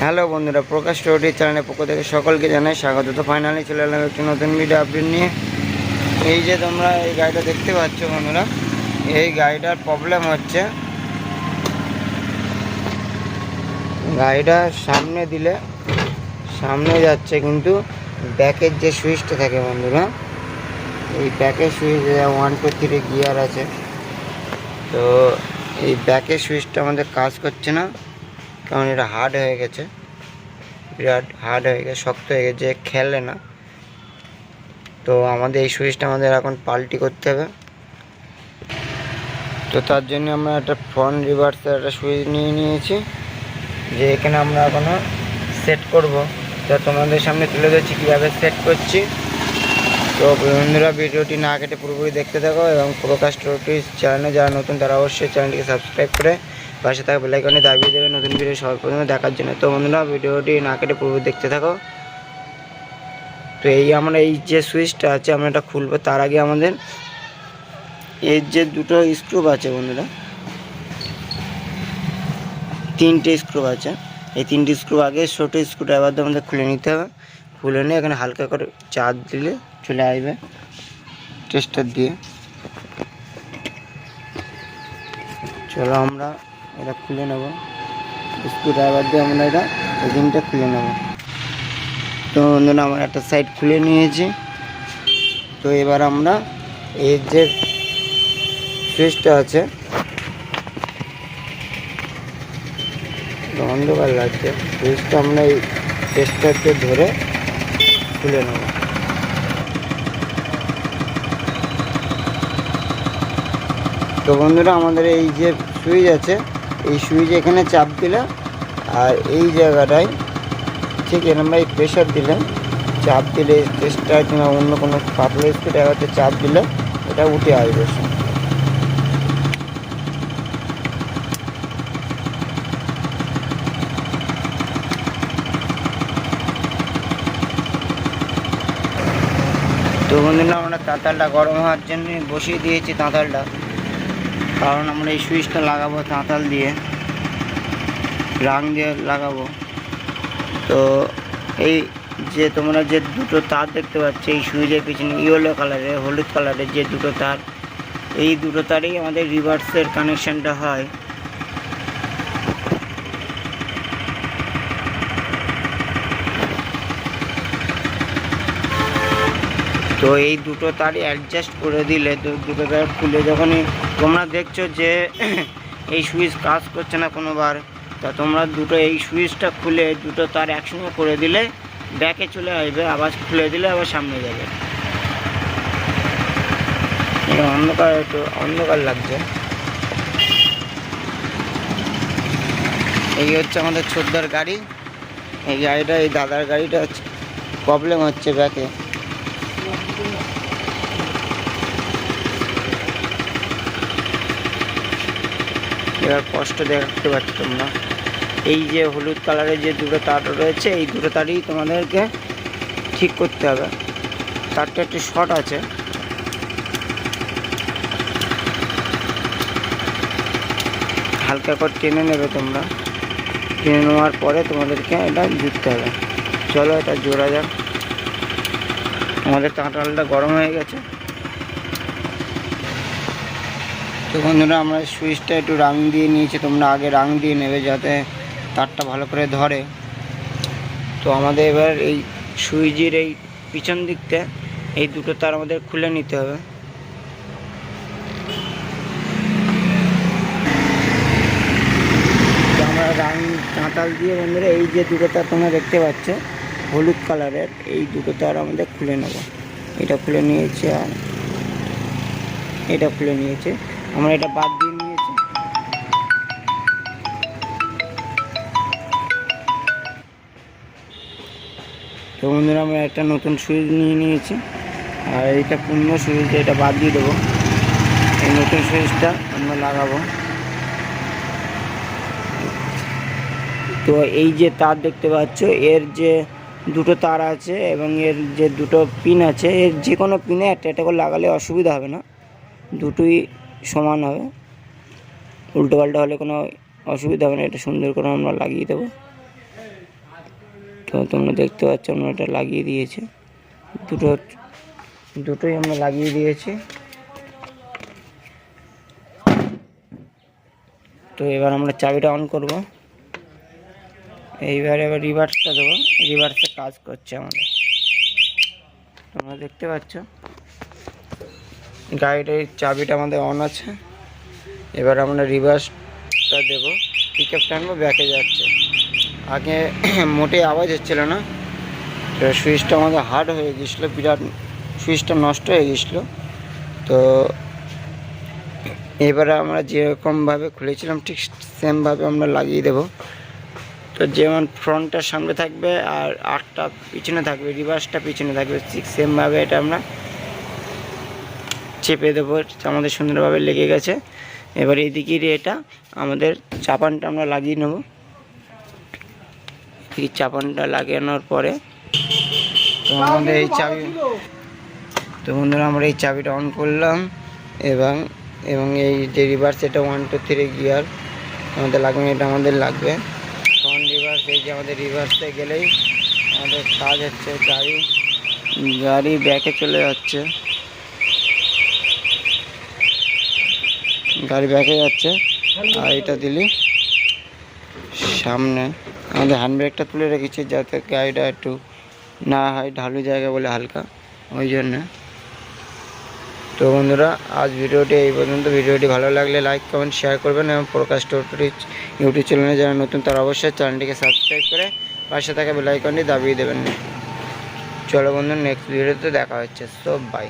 Hello বন্ধুরা, প্রকাশ টোটি চ্যানেলের পক্ষ থেকে সকলকে জানাই স্বাগত। তো ফাইনালি চলে এলাম একটি নতুন ভিডিও আপডেট নিয়ে। এই যে তোমরা এই গাড়িটা দেখতে পাচ্ছ বন্ধুরা, এই গাড়িটার প্রবলেম হচ্ছে, গাড়িটা সামনে দিলে, সামনে যাচ্ছে কিন্তু ব্যাকের যে সুইচটা থাকে বন্ধুরা, এই ব্যাকের switch one two three gear আছে। তো এই ব্যাকের সুইচটা আমাদের কাজ করছে না। কারণ এটা হার্ড হয়ে গেছে। বিরাট হার্ড হয়ে গেছে, শক্ত হয়ে গেছে খেলে না। তো আমাদের এই সুইচটা আমাদের এখন পাল্টি করতে হবে। তো তার জন্য আমরা একটা ফ্রন্ট রিভার্সের একটা সুইচ নিয়ে নিয়েছি, যে এখানে আমরা এখনও সেট করব। তো তোমাদের সামনে তুলে ধরছি, কীভাবে সেট করছি। তো বন্ধুরা, ভিডিওটি না কেটে পুরোপুরি দেখতে থাকো এবং প্রকাশ টোটির চ্যানেলে যারা নতুন, তারা অবশ্যই চ্যানেলটিকে সাবস্ক্রাইব করে পাশে থাকা বেলাইকনে দাবিয়ে দেবে নতুন ভিডিও সবার প্রথমে দেখার জন্য। তো বন্ধুরা, ভিডিওটি না কেটে পুরোপুরি দেখতে থাকো। তো এই আমরা এই যে সুইচটা আছে, আমরা এটা খুলবো তার আগে আমাদের এর যে দুটো স্ক্রুপ আছে বন্ধুরা, তিনটে স্ক্রু আছে। এই তিনটে স্ক্রু আগে ছোটো স্ক্রুটা দিয়ে আমাদের খুলে নিতে হবে। খুলে নিয়ে এখানে হালকা করে চার্জ দিলে চলে আসবে টেস্টার দিয়ে। চলো আমরা এটা খুলে নেব। স্ক্রু ড্রাইভার দিয়ে আমরা এটা ইঞ্জিনটা খুলে নেব। তো বন্ধুরা, আমার একটা সাইড খুলে নিয়েছি। তো এবার আমরা এর যে সুইচটা আছে অন্ধকার লাগছে সুইচটা আমরা এই টেস্টার দিয়ে ধরে খুলে নেব। তো বন্ধুরা, আমাদের এই যে সুইচ আছে এই সুইচ এখানে চাপ দিলে আর এই জায়গাটায় ঠিক এরকম এই প্রেশার দিলে চাপ দিলে টেস্টার কিংবা অন্য কোনো পাতলা স্পিড এগাতে চাপ দিলে এটা উঠে আসবে। তো বন্ধুরা, আমরা তাঁতালটা গরম হওয়ার জন্য বসিয়ে দিয়েছি তাঁতালটা। কারণ আমরা এই সুইচটা লাগাবো তাঁতাল দিয়ে, রাং দিয়ে লাগাবো। তো এই যে তোমরা যে দুটো তার দেখতে পাচ্ছ, এই সুইচের পিছনে ইয়েলো কালারে, হলুদ কালারের যে দুটো তার, এই দুটো তারই আমাদের রিভার্সের কানেকশানটা হয়। তো এই দুটো তারই অ্যাডজাস্ট করে দিলে, তো দুটো তার খুলে যখনই তোমরা দেখছ যে এই সুইচ কাজ করছে না কোনোবার, তা তোমরা দুটো এই সুইচটা খুলে দুটো তার একসঙ্গে করে দিলে, ব্যাকে চলে আসবে, আবার খুলে দিলে আবার সামনে যাবে। অন্ধকার একটু অন্ধকার লাগছে। এই হচ্ছে আমাদের ছোটদার গাড়ি। এই গাড়িটা, এই দাদার গাড়িটা প্রবলেম হচ্ছে ব্যাকে। এবার কষ্ট দেখতে পাচ্ছ তোমরা এই যে হলুদ কালারের যে দুটো তার রয়েছে, এই দুটো তারই তোমাদেরকে ঠিক করতে হবে। তারটা একটু শর্ট আছে। হালকা করে টেনে নেবে তোমরা। টেনে নেওয়ার পরে তোমাদেরকে এটা জুড়তে হবে। চলো এটা জোড়া যাক। আমাদের কাঁটালটা গরম হয়ে গেছে। তো বন্ধুরা, আমরা সুইচটা একটু রাং দিয়ে নিয়েছি, তোমরা আগে রাং দিয়ে নেবে যাতে তারটা ভালো করে ধরে। তো আমাদের এবার এই সুইচের এই পিছন দিকটা, এই দুটো তার আমাদের খুলে নিতে হবে। আমরা রাং কাঁটাল দিয়ে বন্ধুরা, এই যে দুটো তার তোমরা দেখতে পাচ্ছ, হলুদ কালারের, এই দুটো তার আমাদের খুলে নেব। এটা খুলে নিয়েছে আর এটা খুলে নিয়েছে। আমরা এটা বাদ দিয়ে নিয়েছি। তো বন্ধুরা, আমরা একটা নতুন সুইচ নিয়ে নিয়েছি। আর এইটা পূর্ণ সুইচ এটা বাদ দিয়ে দেবো। এই নতুন সুইচটা আমরা লাগাবো। তো এই যে তার দেখতে পাচ্ছ, এর যে দুটো তার আছে এবং এর যে দুটো পিন আছে, এর যে কোনো পিনে একটা একটা করে লাগালে অসুবিধা হবে না। দুটোই সমান হবে। উল্টো পাল্টা হলে কোনো অসুবিধা হবে না, এটা সুন্দর করে আমরা লাগিয়ে দেবো। তো তোমরা দেখতে পাচ্ছ আমরা এটা লাগিয়ে দিয়েছি। দুটো, দুটোই আমরা লাগিয়ে দিয়েছি। তো এবার আমরা চাবিটা অন করব। এইবার এবার রিভার্সটা দেবো। রিভার্সে কাজ করছে আমাদের। তোমরা দেখতে পাচ্ছ? গাড়িটার চাবিটা আমাদের অন আছে। এবার আমরা রিভার্সটা দেবো। পিক আপ টানবো ব্যাকে যাচ্ছে। আগে মোটে আওয়াজ হচ্ছিল না। সুইচটা আমাদের হার্ড হয়ে গেছিল, বিরাট সুইচটা নষ্ট হয়ে গেছিল। তো এবারে আমরা যেরকমভাবে খুলেছিলাম, ঠিক সেমভাবে আমরা লাগিয়ে দেবো। তো যেমন ফ্রন্টটা সামনে থাকবে আর আটটা পিছনে থাকবে রিভার্সটা পিছনে থাকবে, ঠিক সেমভাবে এটা আমরা চেপে দেবো আমাদের সুন্দরভাবে লেগে গেছে। এবার এইদিকের এটা আমাদের চাপানটা আমরা লাগিয়ে নেব। এই চাপানটা লাগানোর পরে তো আমাদের এই চাবি তো বন্ধুরা, আমরা এই চাবিটা অন করলাম এবং এবং এই যে রিভার্স এটা ওয়ান টু থ্রি গিয়ার আমাদের লাগবে, এটা আমাদের লাগবে। ফ্রন্ট রিভার্স এই যে আমাদের রিভার্সে গেলেই আমাদের কাজ হচ্ছে, গাড়ি গাড়ি ব্যাকে চলে যাচ্ছে। গাড়ি ব্যাকে যাচ্ছে। আর এটা দিলি। সামনে আমাদের হ্যান্ড ব্রেকটা তুলে রেখেছি যাতে গাড়িটা একটু না হয় ঢালু জায়গা বলে হালকা। ওই জন্যে। তো বন্ধুরা, আজ ভিডিওটি এই পর্যন্ত। ভিডিওটি ভালো লাগলে লাইক কমেন্ট শেয়ার করবেন এবং প্রকাশ টোটরি ইউটিউব চ্যানেলে যারা নতুন তারা অবশ্যই চ্যানেলটিকে সাবস্ক্রাইব করে পাশে থাকা বেলাইকনটি দাবিয়ে দেবেন। চলো বন্ধু নেক্সট ভিডিওতে দেখা হচ্ছে। So by